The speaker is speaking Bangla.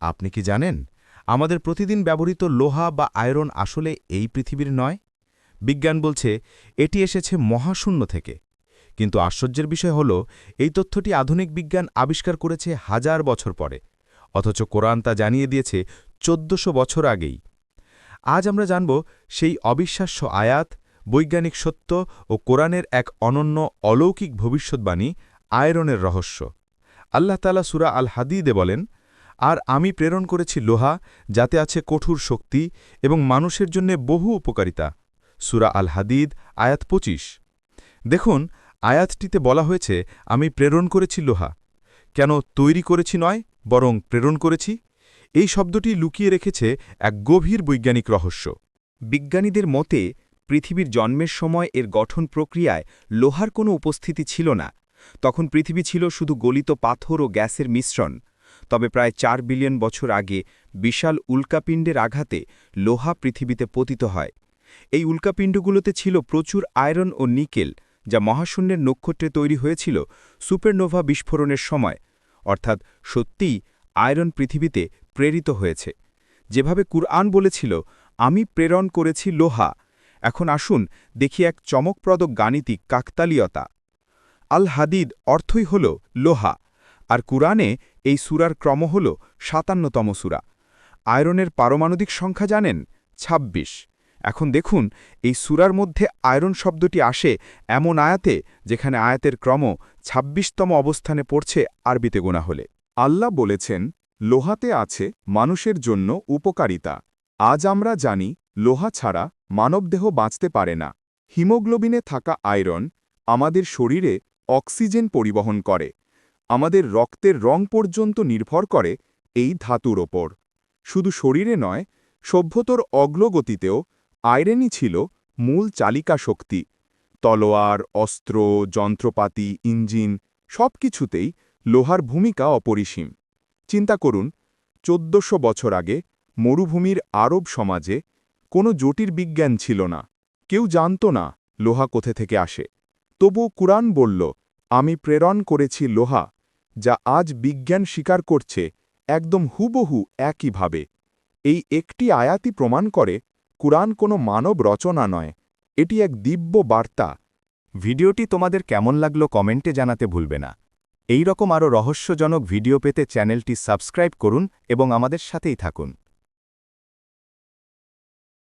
আপনি কি জানেন, আমাদের প্রতিদিন ব্যবহৃত লোহা বা আয়রন আসলে এই পৃথিবীর নয়? বিজ্ঞান বলছে, এটি এসেছে মহাশূন্য থেকে। কিন্তু আশ্চর্যের বিষয় হল, এই তথ্যটি আধুনিক বিজ্ঞান আবিষ্কার করেছে হাজার বছর পরে। অথচ কোরআন তা জানিয়ে দিয়েছে চোদ্দশো বছর আগেই। আজ আমরা জানব, সেই অবিশ্বাস্য আয়াত, বৈজ্ঞানিক সত্য ও কোরআনের এক অনন্য অলৌকিক ভবিষ্যৎবাণী, আয়রনের রহস্য। আল্লাহ তালা সুরা আল হাদিদে বলেন আর আমি প্রেরণ করেছি লোহা, যাতে আছে কঠোর শক্তি এবং মানুষের জন্য বহু উপকারিতা। সুরা আল হাদিদ আয়াত পঁচিশ। দেখুন, আয়াতটিতে বলা হয়েছে, আমি প্রেরণ করেছি লোহা। কেন তৈরি করেছি নয়, বরং প্রেরণ করেছি? এই শব্দটি লুকিয়ে রেখেছে এক গভীর বৈজ্ঞানিক রহস্য। বিজ্ঞানীদের মতে, পৃথিবীর জন্মের সময় এর গঠন প্রক্রিয়ায় লোহার কোনো উপস্থিতি ছিল না। তখন পৃথিবী ছিল শুধু গলিত পাথর ও গ্যাসের মিশ্রণ। তবে প্রায় চার বিলিয়ন বছর আগে বিশাল উল্কাপিণ্ডের আঘাতে লোহা পৃথিবীতে পতিত হয়। এই উল্কাপিণ্ডগুলোতে ছিল প্রচুর আয়রন ও নিকেল, যা মহাশূন্যের নক্ষত্রে তৈরি হয়েছিল সুপারনোভা বিস্ফোরণের সময়, অর্থাৎ সত্যিই আয়রন পৃথিবীতে প্রেরিত হয়েছে। যেভাবে কুরআন বলেছিল, আমি প্রেরণ করেছি লোহা। এখন আসুন দেখি এক চমকপ্রদ গাণিতিক কাকতালীয়তা। আল হাদিদ অর্থই হল লোহা। আর কুরআনে এই সুরার ক্রম হল সাতান্নতম সুরা। আয়রনের পারমাণবিক সংখ্যা জানেন? ২৬ এখন দেখুন, এই সুরার মধ্যে আয়রন শব্দটি আসে এমন আয়াতে যেখানে আয়াতের ক্রম ২৬তম অবস্থানে পড়ছে আরবিতে গোনা হলে। আল্লাহ বলেছেন, লোহাতে আছে মানুষের জন্য উপকারিতা। আজ আমরা জানি, লোহা ছাড়া মানবদেহ বাঁচতে পারে না। হিমোগ্লোবিনে থাকা আয়রন আমাদের শরীরে অক্সিজেন পরিবহন করে। আমাদের রক্তের রং পর্যন্ত নির্ভর করে এই ধাতুর ওপর। শুধু শরীরে নয়, সভ্যতর অগ্রগতিতেও আয়রনই ছিল মূল চালিকা শক্তি। তলোয়ার, অস্ত্র, যন্ত্রপাতি, ইঞ্জিন সবকিছুতেই লোহার ভূমিকা অপরিসীম। চিন্তা করুন, চোদ্দশো বছর আগে মরুভূমির আরব সমাজে কোনো জটিল বিজ্ঞান ছিল না। কেউ জানত না লোহা কোথে থেকে আসে। তবু কুরআন বলল, আমি প্রেরণ করেছি লোহা যা আজ বিজ্ঞান স্বীকার করছে, একদম হুবহু একইভাবে এই একটি আয়াতি প্রমাণ করে, কুরআন কোনো মানব রচনা নয়, এটি এক দিব্য বার্তা। ভিডিওটি তোমাদের কেমন লাগল কমেন্টে জানাতে ভুলবে না। এই রকম আরও রহস্যজনক ভিডিও পেতে চ্যানেলটি সাবস্ক্রাইব করুন এবং আমাদের সাথেই থাকুন।